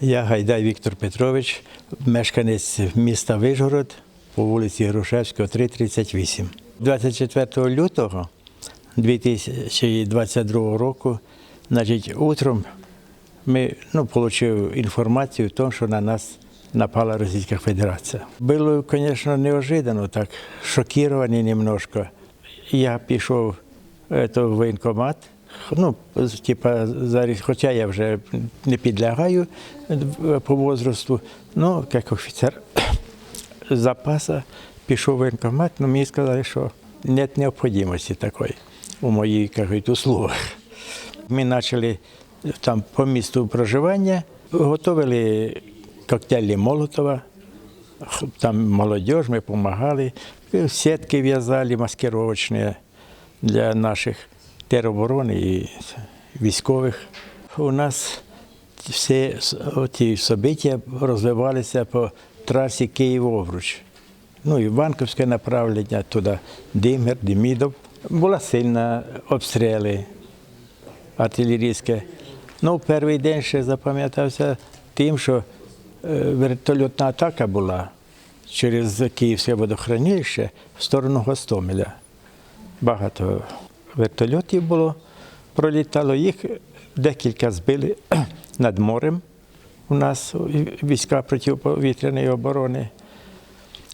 Я Гайдай Віктор Петрович, мешканець міста Вижгород по вулиці Грушевського, 338. 24 лютого 2022 року, значить, утром ми ну, отримали інформацію тому, що на нас напала Російська Федерація. Було, звісно, неожиданно, так шокіровані немножко. Я пішов е, в воєнкомат, ну, типа, зараз, хоча я вже не підлягаю по возрасту, ну, як офіцер запаса, пішов в воєнкомат, ну, мені сказали, що нет необхідності такої у моїй, кажуть, услугах. Ми почали там по місту проживання, готували коктейлі Молотова, там молодіж, ми допомагали, сітки в'язали маскировочні для наших тероборони і військових. У нас всі ті собиття розвивалися по трасі Київ-Овруч. Ну, Іванковське направлення, туди Димир, Демідов. Була сильна обстріли артилерійське. Ну, перший день ще запам'ятався тим, що е, вертольотна атака була через Київське водохранилище в сторону Гостомеля. Багато вертольотів було, пролітало їх, декілька збили над морем у нас війська протиповітряної оборони.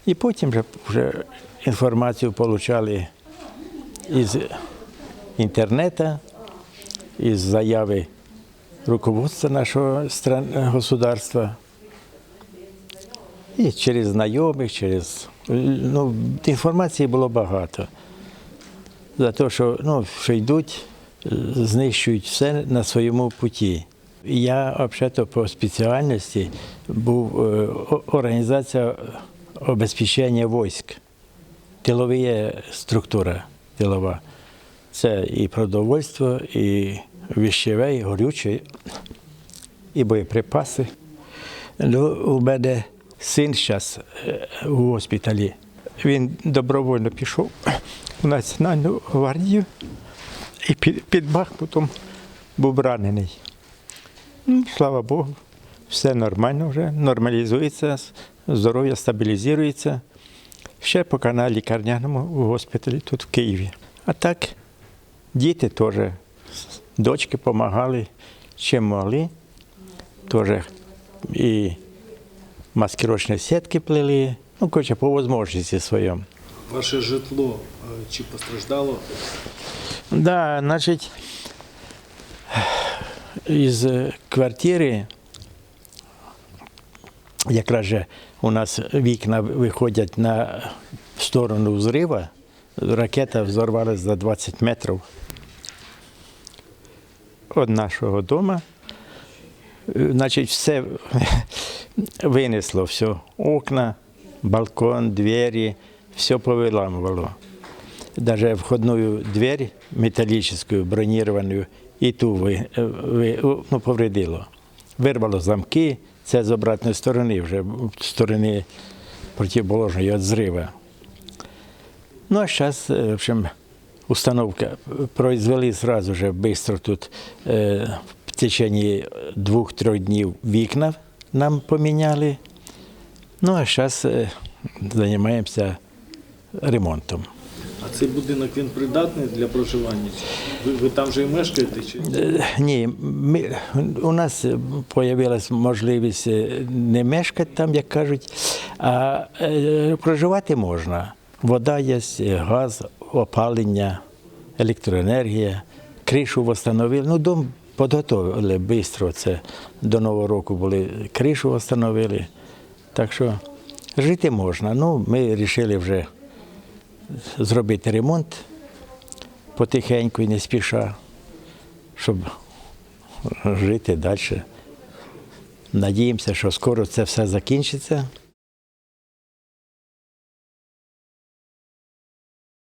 І потім вже, вже інформацію отримали із інтернету, із заяви руководства нашого государства. І через знайомих, через ну, інформації було багато. За те, що, ну, що йдуть, е, знищують все на своєму путі. Я взагалі по спеціальності був е, організація обезпечення військ, тилова структура тилова. Це і продовольство, і віщеве, і горюче, і боєприпаси. Ну, у мене син зараз у госпіталі. Він добровольно пішов у Національну гвардію і під, під Бахмутом був ранений. Ну, слава Богу, все нормально вже, нормалізується, здоров'я стабілізується. Ще поки на лікарняному у госпіталі тут в Києві. А так, діти теж, дочки допомагали, чим могли. Теж і маскировочні сітки плели, ну, коротше, по можливості своєму. Ваше житло чи постраждало? Да, значить, із квартири, якраз же у нас вікна виходять на сторону взрива, ракета взорвалася за 20 метрів від нашого дому. Значить, все винесло, все, окна, балкон, двері, все повиламувало. Даже входную дверь металлическую, бронированную, і ту ви, ви, ну, повредило. Вирвало замки, це з обратної сторони, вже сторони противоположної від зрива. Ну, а зараз, в общем, установка произвели сразу же быстро тут е, в течение двох-трьох днів вікна нам поміняли. Ну, а зараз е, займаємося ремонтом. А цей будинок він придатний для проживання? Ви, ви там же і мешкаєте? Чи? Е, Ні, ми, у нас з'явилася можливість е, не мешкати там, як кажуть, а проживати можна. Вода є, газ, опалення, електроенергія, кришу встановили. Ну, дом підготовили швидко. Це до Нового року були кришу встановили. Так що жити можна. Ну, ми вирішили вже зробити ремонт потихеньку і не спіша щоб жити далі. Надіємося, що скоро це все закінчиться.